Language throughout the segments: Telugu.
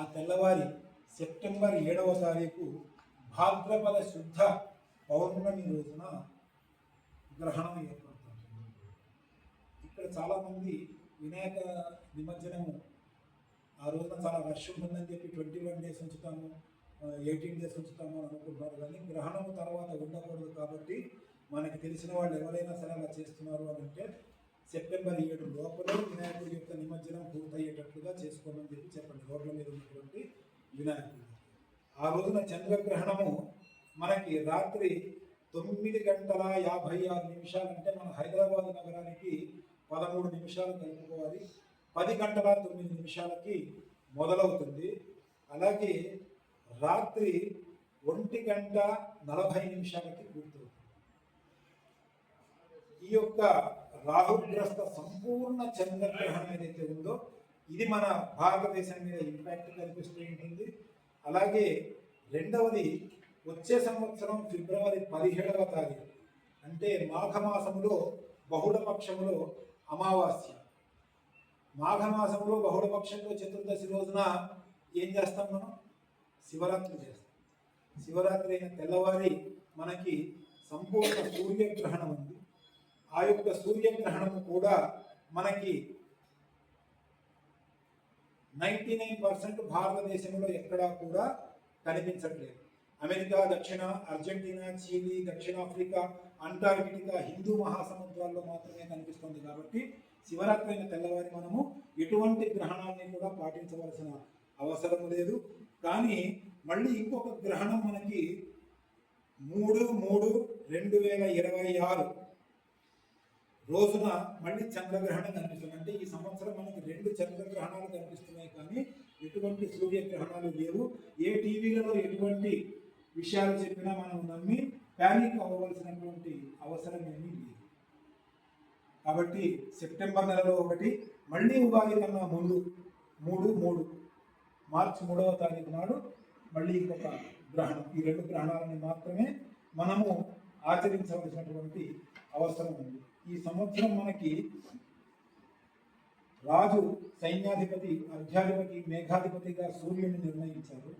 ఆ తెల్లవారి సెప్టెంబర్ ఏడవ తారీఖు భాద్రపద శుద్ధ పౌర్ణమి రోజున గ్రహణం ఏర్పడుతుంది. ఇక్కడ చాలామంది వినాయక నిమజ్జనము ఆ రోజున చాలా రష్ ఉంటుందని చెప్పి ట్వంటీ వన్ డేస్ ఉంచుతాము ఎయిటీన్ డేస్ ఉంచుతాము అని అనుకుంటున్నారు కానీ గ్రహణం తర్వాత ఉండకూడదు కాబట్టి మనకి తెలిసిన వాళ్ళు ఎవరైనా సరే అలా చేస్తున్నారు అని అంటే సెప్టెంబర్ ఏడు లోపలే వినాయకుడి యొక్క నిమజ్జనం పూర్తయ్యేటట్లుగా చేసుకోమని చెప్పి చెప్పండి. రోడ్ల మీద ఉన్నటువంటి వినాయకుడు. ఆ రోజున చంద్రగ్రహణము మనకి రాత్రి తొమ్మిది గంటల యాభై ఆరు నిమిషాలంటే మన హైదరాబాద్ నగరానికి పదమూడు నిమిషాలు కలుపుకోవాలి. పది గంటల తొమ్మిది నిమిషాలకి మొదలవుతుంది. అలాగే రాత్రి ఒంటి గంట నలభై నిమిషాలకి పూర్తవుతుంది. ఈ యొక్క రాహుగ్రస్త సంపూర్ణ చంద్రగ్రహణం ఏదైతే ఉందో ఇది మన భారతదేశం మీద ఇంపాక్ట్ కనిపిస్తూ ఉంటుంది. అలాగే రెండవది వచ్చే సంవత్సరం ఫిబ్రవరి పదిహేడవ తారీఖు అంటే మాఘమాసంలో బహుళపక్షంలో అమావాస్య. మాఘమాసంలో బహుళపక్షంలో చతుర్దశి రోజున ఏం చేస్తాం మనం? శివరాత్రి చేస్తాం. శివరాత్రి అయిన తెల్లవారి మనకి సంపూర్ణ సూర్యగ్రహణం ఉంది. ఆ యొక్క సూర్యగ్రహణము కూడా మనకి నైంటీ నైన్ పర్సెంట్ భారతదేశంలో ఎక్కడా కూడా కనిపించట్లేదు. అమెరికా దక్షిణ అర్జెంటీనా చీలీ దక్షిణాఫ్రికా అంటార్కిటికా హిందూ మహాసముద్రాల్లో మాత్రమే కనిపిస్తుంది కాబట్టి శివరాత్రి అయిన తెల్లవారి మనము ఎటువంటి గ్రహణాన్ని కూడా పాటించవలసిన అవసరం లేదు. కానీ మళ్ళీ ఇంకొక గ్రహణం మనకి మూడు మూడు రెండు వేల ఇరవై ఆరు రోజున మళ్ళీ చంద్రగ్రహణం కనిపిస్తుంది. అంటే ఈ సంవత్సరం మనకి రెండు చంద్రగ్రహణాలు కనిపిస్తున్నాయి కానీ ఎటువంటి సూర్యగ్రహణాలు లేవు. ఏ టీవీలలో ఎటువంటి విషయాలు చెప్పినా మనం నమ్మి ప్యానిక్ అవ్వవలసినటువంటి అవసరం ఏమీ లేదు. కాబట్టి సెప్టెంబర్ నెలలో ఒకటి మళ్ళీ ఉగాది కన్నా ముందు మూడు మూడు మార్చి మూడవ తారీఖు నాడు మళ్ళీ ఇంకొక గ్రహణం. ఈ రెండు గ్రహణాలని మాత్రమే మనము ఆచరించవలసినటువంటి అవసరం ఉంది. ఈ సంవత్సరం మనకి రాజు సైన్యాధిపతి అర్ఘ్యాధిపతి మేఘాధిపతిగా సూర్యుని నిర్ణయించారు.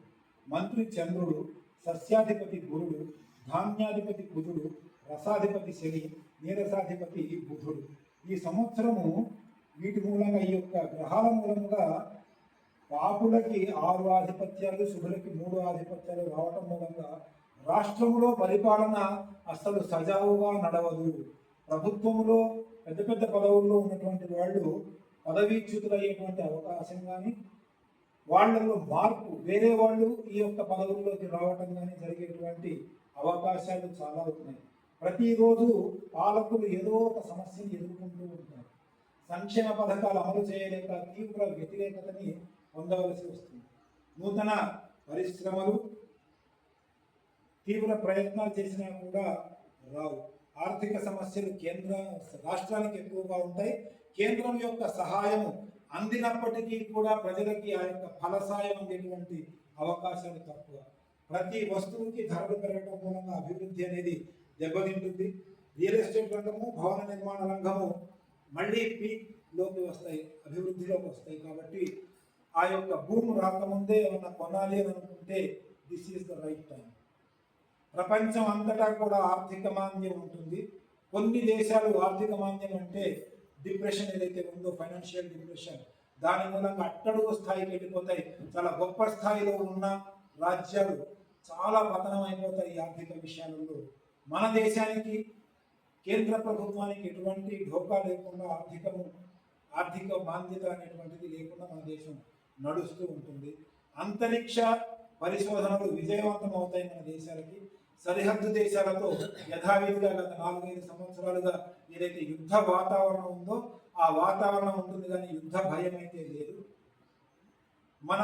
మంత్రి చంద్రుడు సస్యాధిపతి గురుడు ధాన్యాధిపతి బుధుడు రసాధిపతి శని నీరసాధిపతి బుధుడు. ఈ సంవత్సరము వీటి మూలంగా ఈ యొక్క గ్రహాల మూలంగా పాపులకి ఆరు ఆధిపత్యాలు శుభులకి మూడు ఆధిపత్యాలు రావటం మూలంగా రాష్ట్రంలో పరిపాలన అసలు సజావుగా నడవదు. ప్రభుత్వంలో పెద్ద పెద్ద పదవుల్లో ఉన్నటువంటి వాళ్ళు పదవీచ్యుతులయ్యేటువంటి అవకాశం కానీ వాళ్ళలో మార్పు వేరే వాళ్ళు ఈ యొక్క పదవుల్లోకి రావటం కానీ జరిగేటువంటి అవకాశాలు చాలా ఉన్నాయి. ప్రతిరోజు పాలకులు ఏదో ఒక సమస్యను ఎదుర్కొంటూ ఉంటారు. సంక్షేమ పథకాలు అమలు చేయలేక తీవ్ర వ్యతిరేకతని పొందవలసి వస్తుంది. నూతన పరిశ్రమలు తీవ్ర ప్రయత్నాలు చేసినా కూడా రావు. ఆర్థిక సమస్యలు కేంద్ర రాష్ట్రానికి ఎక్కువగా ఉంటాయి. కేంద్రం యొక్క సహాయం అందినప్పటికీ కూడా ప్రజలకి ఆ యొక్క ఫలసాయం అందేటువంటి అవకాశాలు తక్కువ. ప్రతి వస్తువుకి ధరలు పెరగడం మూలంగా అభివృద్ధి అనేది దెబ్బతింటుంది. రియల్ ఎస్టేట్ రంగము భవన నిర్మాణ రంగము మళ్ళీ పీక్లోకి వస్తాయి అభివృద్ధిలోకి వస్తాయి కాబట్టి ఆ యొక్క భూమి రాకముందే ఏమన్నా కొనాలి అని అనుకుంటే this is the right time ప్రపంచం అంతటా కూడా ఆర్థిక మాంద్యం ఉంటుంది. కొన్ని దేశాలు ఆర్థిక మాంద్యం అంటే డిప్రెషన్ ఏదైతే ఉందో ఫైనాన్షియల్ డిప్రెషన్ దాని మూలంగా అట్టడుగు స్థాయికి వెళ్ళిపోతాయి. చాలా గొప్ప స్థాయిలో ఉన్న రాజ్యాలు చాలా పతనం అయిపోతాయి ఈ ఆర్థిక విషయాలలో. మన దేశానికి కేంద్ర ప్రభుత్వానికి ఎటువంటి ఢోకా లేకుండా ఆర్థికము ఆర్థిక బాధ్యత అనేటువంటిది లేకుండా మన దేశం నడుస్తూ ఉంటుంది. అంతరిక్ష పరిశోధనలు విజయవంతం అవుతాయి మన దేశాలకి. సరిహద్దు దేశాలతో యథావిధిగా గత నాలుగైదు సంవత్సరాలుగా ఏదైతే యుద్ధ వాతావరణం ఉందో ఆ వాతావరణం ఉంటుంది కానీ యుద్ధ భయం అయితే లేదు. మన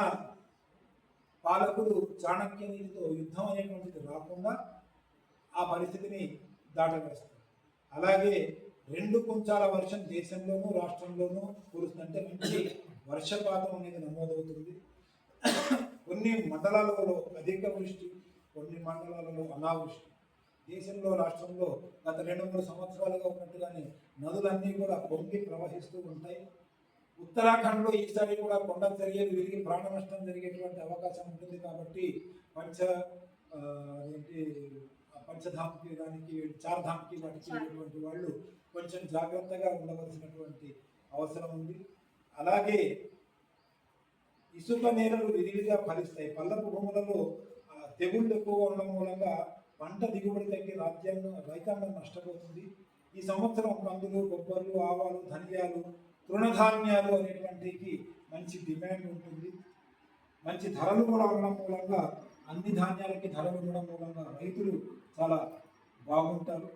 పాలకులు చాణక్య నీతితో యుద్ధం అనేటువంటిది రాకుండా ఆ పరిస్థితిని దాటవేస్తారు. అలాగే రెండు కుంచాల వర్షం దేశంలోనూ రాష్ట్రంలోనూ కురుస్తుందంటే మంచి వర్షపాతం అనేది నమోదవుతుంది. కొన్ని మండలాలలో అధిక వృష్టి కొన్ని మండలాలలో అనావృష్టి. దేశంలో రాష్ట్రంలో గత రెండు మూడు సంవత్సరాలుగా ఉన్నట్టుగానే నదులన్నీ కూడా పొంగి ప్రవహిస్తూ ఉంటాయి. ఉత్తరాఖండ్లో ఈసారి కూడా కొండ జరిగేది విరిగి ప్రాణ నష్టం జరిగేటువంటి అవకాశం ఉంటుంది కాబట్టి పంచ ఏంటి పంచధామకి దానికి చార్ధామ్కి వాటికి వెళ్ళేటువంటి వాళ్ళు కొంచెం జాగ్రత్తగా ఉండవలసినటువంటి అవసరం ఉంది. అలాగే ఇసుక నేలలు విరివిగా ఫలిస్తాయి పల్లపు భూములలో తెగుళ్ళు ఎక్కువ ఉండడం మూలంగా పంట దిగుబడి తగ్గి రాజ్యాంగం రైతాంగం నష్టపోతుంది. ఈ సంవత్సరం కందులు కొబ్బర్లు ఆవాలు ధనియాలు తృణధాన్యాలు అనేటువంటికి మంచి డిమాండ్ ఉంటుంది. మంచి ధరలు కూడా ఉండడం మూలంగా అన్ని ధాన్యాలకి ధరలు ఉండడం మూలంగా రైతులు చాలా బాగుంటారు.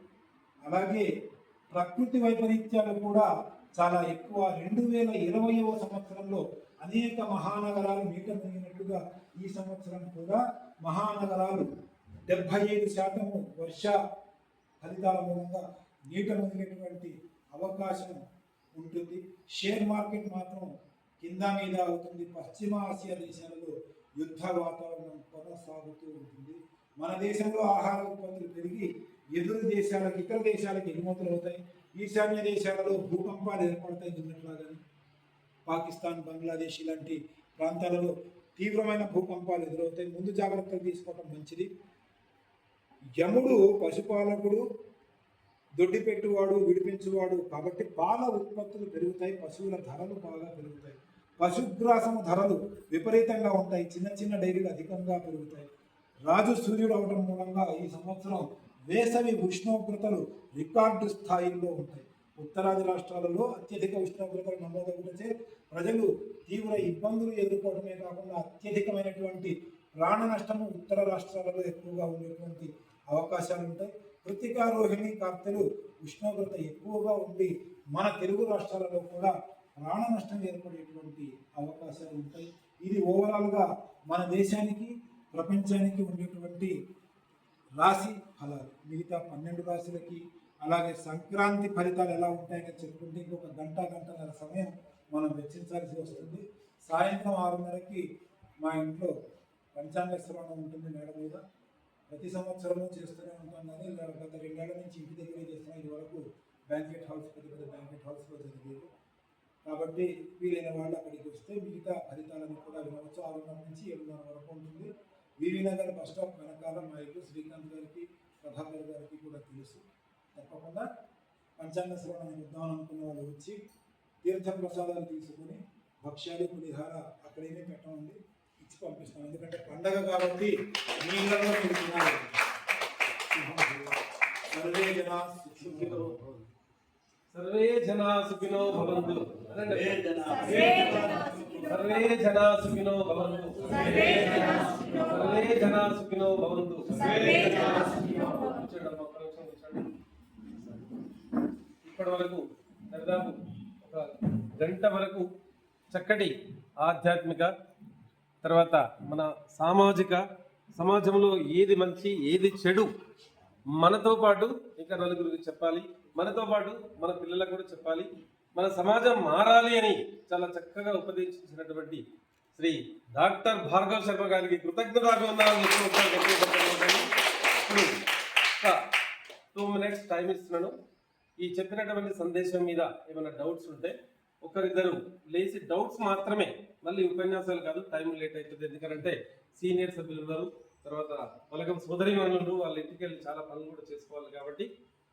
అలాగే ప్రకృతి వైపరీత్యాలు కూడా చాలా ఎక్కువ. రెండు వేల ఇరవైవ సంవత్సరంలో అనేక మహానగరాలు నీట మునిగినట్లుగా ఈ సంవత్సరం కూడా మహానగరాలు డెబ్బై ఐదు శాతము వర్ష ఫలితాల మూలంగా నీట మునిగేటువంటి అవకాశం ఉంటుంది. షేర్ మార్కెట్ మాత్రం కింద మీద అవుతుంది. పశ్చిమ ఆసియా దేశాలలో యుద్ధ వాతావరణం కొనసాగుతూ ఉంటుంది. మన దేశంలో ఆహార ఉత్పత్తులు పెరిగి ఎదురు దేశాలకు ఇతర దేశాలకు ఎగుమతులు అవుతాయి. ఈశాన్య దేశాలలో భూకంపాలు ఏర్పడతాయి. దున్నట్లాగాని పాకిస్తాన్ బంగ్లాదేశ్ ఇలాంటి ప్రాంతాలలో తీవ్రమైన భూకంపాలు ఎదురవుతాయి. ముందు జాగ్రత్తలు తీసుకోవడం మంచిది. యముడు పశుపాలకుడు దొడ్డిపెట్టువాడు విడిపించువాడు కాబట్టి పాల ఉత్పత్తులు పెరుగుతాయి పశువుల ధరలు బాగా పెరుగుతాయి. పశుగ్రాసం ధరలు విపరీతంగా ఉంటాయి చిన్న చిన్న డైరీలు అధికంగా పెరుగుతాయి. రాజు సూర్యుడు అవడం మూలంగా ఈ సంవత్సరం వేసవి ఉష్ణోగ్రతలు రికార్డు స్థాయిలో ఉంటాయి. ఉత్తరాది రాష్ట్రాలలో అత్యధిక ఉష్ణోగ్రతలు నమోదవుతుంటే ప్రజలు తీవ్ర ఇబ్బందులు ఎదుర్కోవడమే కాకుండా అత్యధికమైనటువంటి ప్రాణ నష్టము ఉత్తర రాష్ట్రాలలో ఎక్కువగా ఉండేటువంటి అవకాశాలు ఉంటాయి కృతికా రోహిణి కార్తెలు ఉష్ణోగ్రత ఎక్కువగా ఉండి మన తెలుగు రాష్ట్రాలలో కూడా ప్రాణ నష్టం ఏర్పడేటువంటి అవకాశాలు ఉంటాయి ఇది ఓవరాల్గా మన దేశానికి ప్రపంచానికి ఉండేటువంటి రాశి ఫలాలు. మిగతా పన్నెండు రాశులకి అలాగే సంక్రాంతి ఫలితాలు ఎలా ఉంటాయని చెప్పుకుంటే ఇంకొక గంట గంటన్నర సమయం మనం వెచ్చించాల్సి వస్తుంది. సాయంత్రం ఆరున్నరకి మా ఇంట్లో పంచాంగ శ్రవణం ఉంటుంది మేడ మీద. ప్రతి సంవత్సరము చేస్తూనే ఉంటాం కానీ గత రెండేళ్ళ నుంచి ఇంటి దగ్గరే చేస్తున్నాం. ఇది వరకు బ్యాంకెట్ హౌస్ పెద్ద పెద్ద బ్యాంకెట్ హౌస్లో జరిగేది. కాబట్టి వీలైన వాళ్ళు అక్కడికి వస్తే మిగతా ఫలితాలను కూడా వినవచ్చు. ఆరున్నర నుంచి ఏడున్నర వరకు ఉంటుంది. వివి నగర్ బస్ స్టాప్ వెనకాల మా ఇల్లు శ్రీకాంత్ గారికి ప్రభాకర్ గారికి కూడా తెలుసు. తప్పకుండా పంచాంగ శ్రవణం ఇద్దాం అనుకున్న వాళ్ళు వచ్చి తీర్థ ప్రసాదాలు తీసుకొని భక్ష్యాలు పులిహార అక్కడేమీ పెట్టమండి. ఇచ్చి పంపిస్తాం. ఎందుకంటే పండగ కాబట్టి మీరు తినాలి సర్వే జనా సుఖినో సర్వే జనా సుఖినో భవంతు. సర్వే జనా సుఖినో భవంతు. సర్వే జనా సుఖినో భవంతు. అమ్మా, ఒక్క నిమిషం కూర్చోండి. ఇప్పటి వరకు దాదాపు ఒక గంట వరకు చక్కటి ఆధ్యాత్మిక తర్వాత మన సామాజిక సమాజంలో ఏది మంచి ఏది చెడు మనతో పాటు ఇంకా నలుగురికి చెప్పాలి. మనతో పాటు మన పిల్లలకు కూడా చెప్పాలి. మన సమాజం మారాలి అని చాలా చక్కగా ఉపదేశించినటువంటి శ్రీ డాక్టర్ భార్గవ్ శర్మ గారికి కృతజ్ఞతాభివందనాలు చెప్తూ టూ మినిట్స్ టైం ఇస్తున్నాను. ఈ చెప్పినటువంటి సందేశం మీద ఏమైనా డౌట్స్ ఉంటే ఒకరిద్దరు లేచి డౌట్స్ మాత్రమే మళ్ళీ ఉపన్యాసాలు కాదు టైం లేట్ అవుతుంది ఎందుకంటే సీనియర్ సభ్యులు ఉన్నారు తర్వాత పలకం సోదరి వాళ్ళు వాళ్ళ ఇంటికి వెళ్ళి చాలా పనులు కూడా చేసుకోవాలి కాబట్టి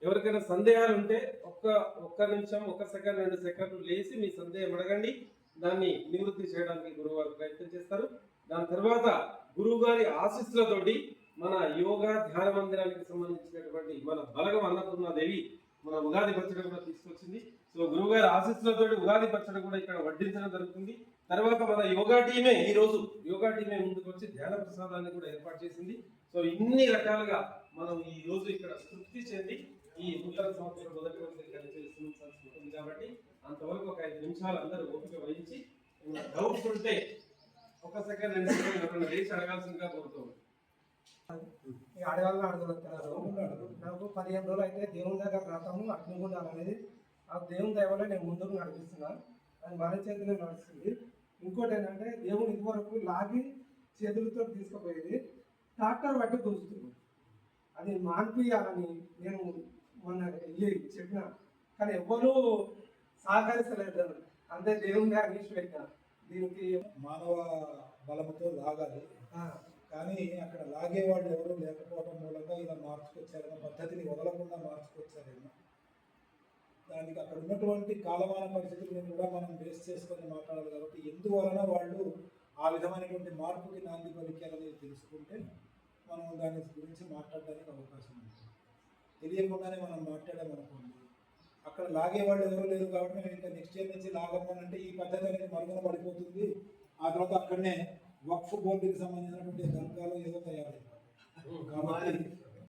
ఎవరికైనా సందేహాలు ఉంటే ఒక్క ఒక్క నిమిషం ఒక సెకండ్ రెండు సెకండ్లు లేచి మీ సందేహం అడగండి. దాన్ని నివృత్తి చేయడానికి గురువు ప్రయత్నం చేస్తారు. దాని తర్వాత గురువు గారి ఆశీస్సులతోటి మన యోగా ధ్యాన మందిరానికి సంబంధించినటువంటి మన బలగం అన్నపూర్ణాదేవి మన ఉగాది పచ్చడి కూడా తీసుకొచ్చింది. సో గురువు గారి ఆశీస్సులతో ఉగాది పచ్చడి కూడా ఇక్కడ వడ్డించడం జరుగుతుంది. తర్వాత మన యోగా టీమే ఈ రోజు యోగా టీమే ముందుకు వచ్చి ధ్యాన ప్రసాదాన్ని కూడా ఏర్పాటు చేసింది. సో ఇన్ని రకాలుగా మనం ఈ రోజు ఇక్కడ తృప్తి చెంది ఈ నూతన సంవత్సరం మొదటి రోజు ఇక్కడ చేస్తున్న కాబట్టి అంతవరకు ఒక ఐదు నిమిషాలు అందరూ ఓపిక వహించి డౌట్స్ ఉంటే ఒక సెకండ్ రెండు సెకండ్ లేచి అడగాల్సిందిగా కోరుతూ ఈ అడగాలని అడగలుగుతున్నారు పదిహేను రోజులు అయితే దేవుని దగ్గర రథము అగ్నిగుండాలి అనేది. ఆ దేవుని దయ వల్ల నేను ముందుకు నడిపిస్తున్నా. అది మన చేతిలో నడుస్తుంది. ఇంకోటి ఏంటంటే దేవుని ఇదివరకు లాగి చేతులతో తీసుకుపోయేది ట్రాక్టర్ పట్టి దూస్తుంది అది మాన్పియాలని నేను మొన్న వెళ్ళి చెప్పిన. కానీ ఎవ్వరూ సహకరిస్తలేదు. అంతే దేవుని పెట్టిన దీనికి మానవ బలముతో లాగాలి. కానీ అక్కడ లాగే వాళ్ళు ఎవరు లేకపోవడం మూలంగా ఇలా మార్చుకొచ్చారేమో పద్ధతిని వదలకుండా మార్చుకొచ్చారేమో. దానికి అక్కడ ఉన్నటువంటి కాలమాన పరిస్థితులను కూడా మనం బేస్ చేసుకొని మాట్లాడాలి కాబట్టి ఎందువలన వాళ్ళు ఆ విధమైనటువంటి మార్పుకి నాంది పలికారని తెలుసుకుంటే మనం దాని గురించి మాట్లాడడానికి అవకాశం ఉంది తెలియకుండానే మనం మాట్లాడామనుకోండి అక్కడ లాగే వాళ్ళు ఎవరు లేరు కాబట్టి మేము ఇంకా నెక్స్ట్ ఇయర్ నుంచి లాగమనంటే ఈ పద్ధతి అనేది మరుగున పడిపోతుంది. ఆ తర్వాత అక్కడనే వక్ఫ్ బోర్డుకి సంబంధించినటువంటి దర్గాలు ఏదో కాబట్టి